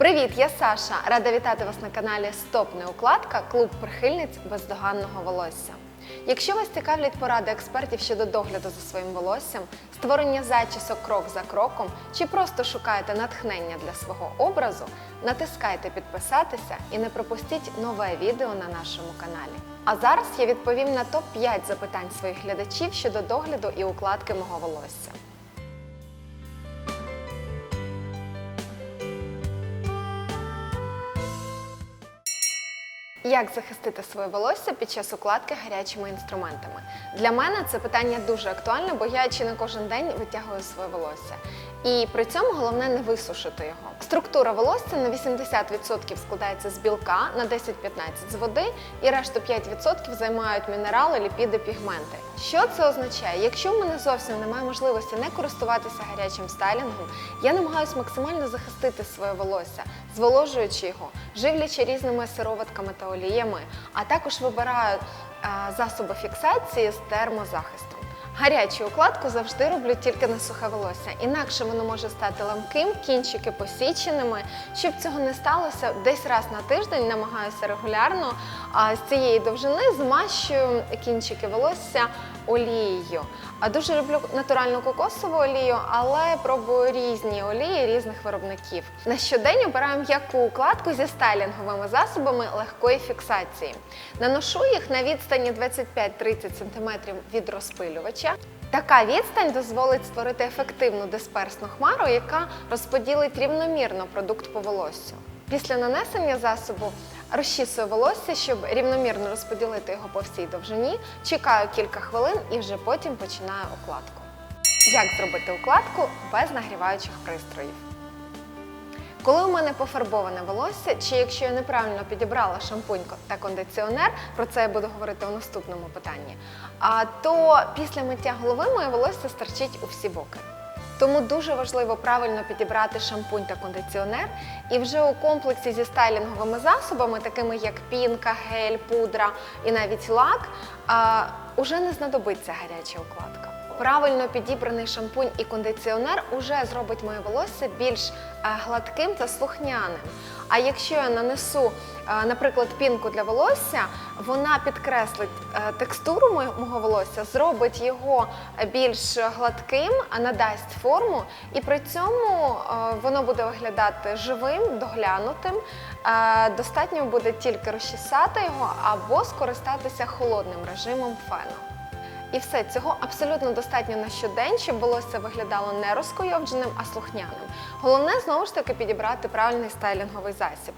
Привіт, я Саша. Рада вітати вас на каналі Стоп не укладка, клуб прихильниць бездоганного волосся. Якщо вас цікавлять поради експертів щодо догляду за своїм волоссям, створення зачісок крок за кроком, чи просто шукаєте натхнення для свого образу, натискайте підписатися і не пропустіть нове відео на нашому каналі. А зараз я відповім на топ-5 запитань своїх глядачів щодо догляду і укладки мого волосся. Як захистити своє волосся під час укладки гарячими інструментами? Для мене це питання дуже актуальне, бо я чи не кожен день витягую своє волосся. І при цьому головне не висушити його. Структура волосся на 80% складається з білка, на 10-15% з води, і решту 5% займають мінерали, ліпіди, пігменти. Що це означає? Якщо в мене зовсім немає можливості не користуватися гарячим стайлінгом, я намагаюся максимально захистити своє волосся, зволожуючи його, живлячи різними сироватками та оліями, а також вибираю е, засоби фіксації з термозахистом. Гарячу укладку завжди роблю тільки на сухе волосся, інакше воно може стати ламким, кінчики посіченими. Щоб цього не сталося, десь раз на тиждень намагаюся регулярно а, з цієї довжини змащую кінчики волосся олією. А дуже люблю натуральну кокосову олію, але пробую різні олії різних виробників. На щодень обираю м'яку укладку зі стайлінговими засобами легкої фіксації. Наношу їх на відстані 25-30 см від розпилювача. Така відстань дозволить створити ефективну дисперсну хмару, яка розподілить рівномірно продукт по волоссю. Після нанесення засобу розчісую волосся, щоб рівномірно розподілити його по всій довжині. Чекаю кілька хвилин і вже потім починаю укладку. Як зробити укладку без нагріваючих пристроїв? Коли у мене пофарбоване волосся, чи якщо я неправильно підібрала шампунь та кондиціонер, про це я буду говорити у наступному питанні, то після миття голови моє волосся старчить у всі боки. Тому дуже важливо правильно підібрати шампунь та кондиціонер, і вже у комплексі зі стайлінговими засобами, такими як пінка, гель, пудра і навіть лак, уже не знадобиться гаряча укладка. Правильно підібраний шампунь і кондиціонер уже зробить моє волосся більш е, гладким та слухняним. А якщо я нанесу, е, наприклад, пінку для волосся, вона підкреслить е, текстуру мо- мого волосся, зробить його більш гладким, надасть форму, і при цьому воно буде виглядати живим, доглянутим. Достатньо буде тільки розчесати його або скористатися холодним режимом фену. І все цього абсолютно достатньо на щодень, щоб волосся виглядало не розкойовдженим, а слухняним. Головне знову ж таки підібрати правильний стайлінговий засіб.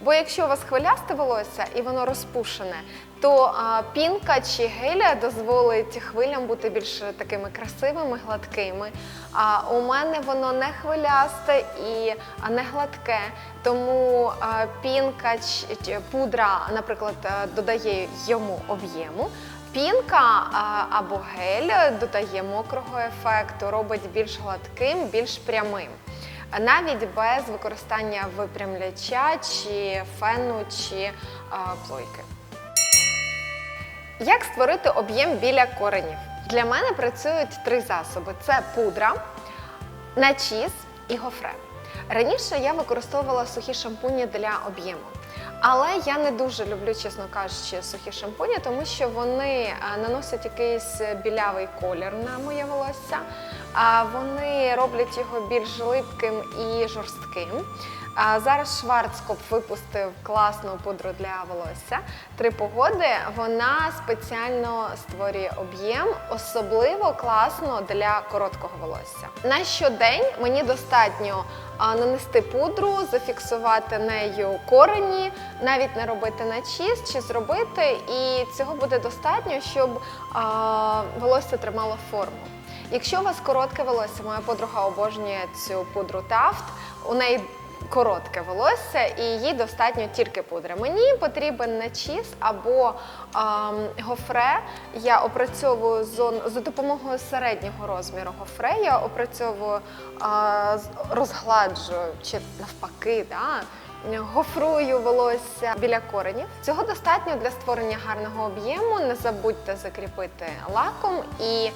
Бо якщо у вас хвилясте волосся і воно розпушене, то а, пінка чи геля дозволить хвилям бути більш такими красивими, гладкими. А у мене воно не хвилясте і не гладке, тому а, пінка чи, пудра, наприклад, додає йому об'єму. Пінка або гель додає мокрого ефекту, робить більш гладким, більш прямим. Навіть без використання випрямляча чи фену чи плойки. Як створити об'єм біля коренів? Для мене працюють три засоби: це пудра, начіс і гофре. Раніше я використовувала сухі шампуні для об'єму. Але я не дуже люблю, чесно кажучи, сухі шампуні, тому що вони е, наносять якийсь білявий колір на моє волосся, а вони роблять його більш липким і жорстким. А зараз Шварцкоп випустив класну пудру для волосся. Три погоди. Вона спеціально створює об'єм, особливо класно для короткого волосся. На щодень мені достатньо нанести пудру, зафіксувати нею корені, навіть не робити начіс чи зробити, і цього буде достатньо, щоб а, волосся тримало форму. Якщо у вас коротке волосся, моя подруга обожнює цю пудру Тафт, у неї коротке волосся і їй достатньо тільки пудри. Мені потрібен начіс або ем, гофре. Я опрацьовую зону за допомогою середнього розміру гофре. Я опрацьовую, е, розгладжую чи навпаки. Да? Гофрую волосся біля коренів. Цього достатньо для створення гарного об'єму. Не забудьте закріпити лаком і,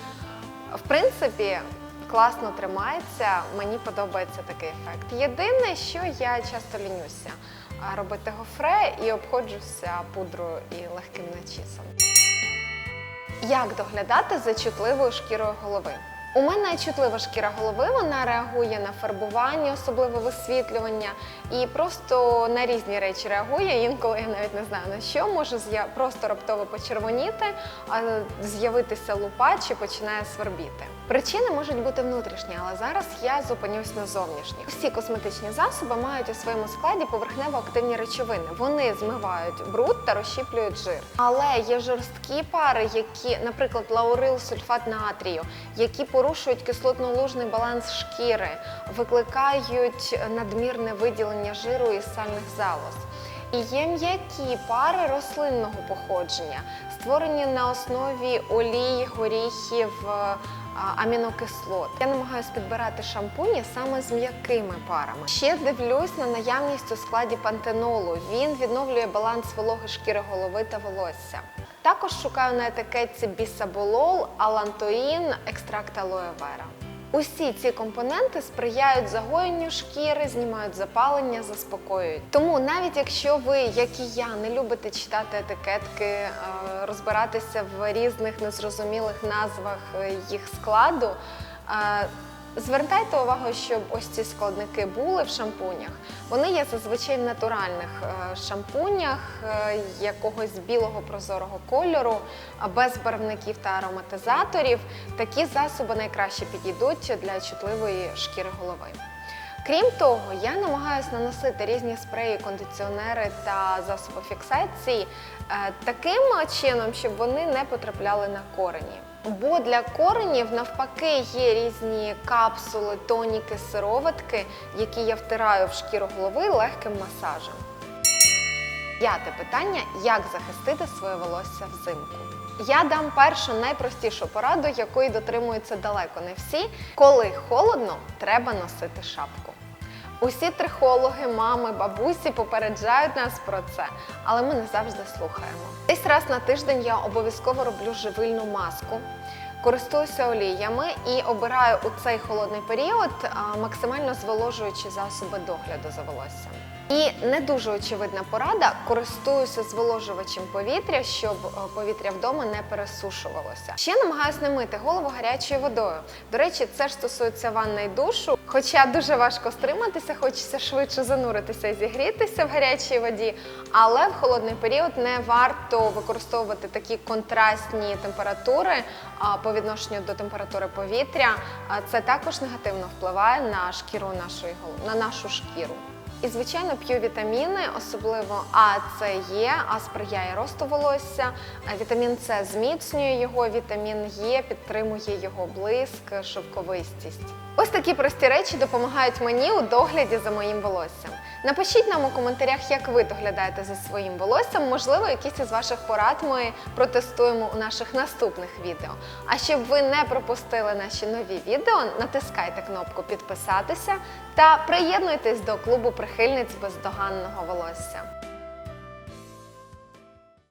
в принципі, класно тримається. Мені подобається такий ефект. Єдине, що я часто лінюся робити гофре і обходжуся пудрою і легким начісом. Як доглядати за чутливою шкірою голови? У мене чутлива шкіра голови, вона реагує на фарбування, особливо висвітлювання, і просто на різні речі реагує. Інколи я навіть не знаю на що може просто раптово почервоніти, а з'явитися лупа чи починає свербіти. Причини можуть бути внутрішні, але зараз я зупинюсь на зовнішніх. Всі косметичні засоби мають у своєму складі поверхнево-активні речовини. Вони змивають бруд та розщіплюють жир. Але є жорсткі пари, які, наприклад, лаурил, сульфат натрію, які порушують кислотно-лужний баланс шкіри, викликають надмірне виділення жиру із сальних залоз. І є м'які пари рослинного походження, створені на основі олій, горіхів, амінокислот. Я намагаюся підбирати шампуні саме з м'якими парами. Ще дивлюсь на наявність у складі пантенолу. Він відновлює баланс вологи шкіри голови та волосся. Також шукаю на етикетці бісаболол, алантоїн, екстракт алоевера. вера. Усі ці компоненти сприяють загоєнню шкіри, знімають запалення, заспокоюють. Тому навіть якщо ви, як і я, не любите читати етикетки, е, розбиратися в різних незрозумілих назвах е, їх складу. Звертайте увагу, щоб ось ці складники були в шампунях. Вони є зазвичай в натуральних е, шампунях е, якогось білого прозорого кольору, без барвників та ароматизаторів. Такі засоби найкраще підійдуть для чутливої шкіри голови. Крім того, я намагаюся наносити різні спреї, кондиціонери та засоби фіксації е, таким чином, щоб вони не потрапляли на корені. Бо для коренів навпаки є різні капсули, тоніки, сироватки, які я втираю в шкіру голови легким масажем. П'яте питання: як захистити своє волосся взимку? Я дам першу найпростішу пораду, якої дотримуються далеко не всі. Коли холодно, треба носити шапку. Усі трихологи, мами, бабусі попереджають нас про це, але ми не завжди слухаємо. Десь раз на тиждень я обов'язково роблю живильну маску, користуюся оліями і обираю у цей холодний період максимально зволожуючі засоби догляду за волоссям. І не дуже очевидна порада користуюся зволожувачем повітря, щоб е, повітря вдома не пересушувалося. Ще намагаюся не мити голову гарячою водою. До речі, це ж стосується ванни і душу. Хоча дуже важко стриматися, хочеться швидше зануритися і зігрітися в гарячій воді. Але в холодний період не варто використовувати такі контрастні температури а, по відношенню до температури повітря. Це також негативно впливає на шкіру нашої гол- на нашу шкіру. І, звичайно, п'ю вітаміни, особливо А, С, Е, А сприяє росту волосся, вітамін С зміцнює його, вітамін Е підтримує його блиск, шовковистість. Ось такі прості речі допомагають мені у догляді за моїм волоссям. Напишіть нам у коментарях, як ви доглядаєте за своїм волоссям. Можливо, якісь із ваших порад ми протестуємо у наших наступних відео. А щоб ви не пропустили наші нові відео, натискайте кнопку підписатися та приєднуйтесь до клубу прихильниць бездоганного волосся.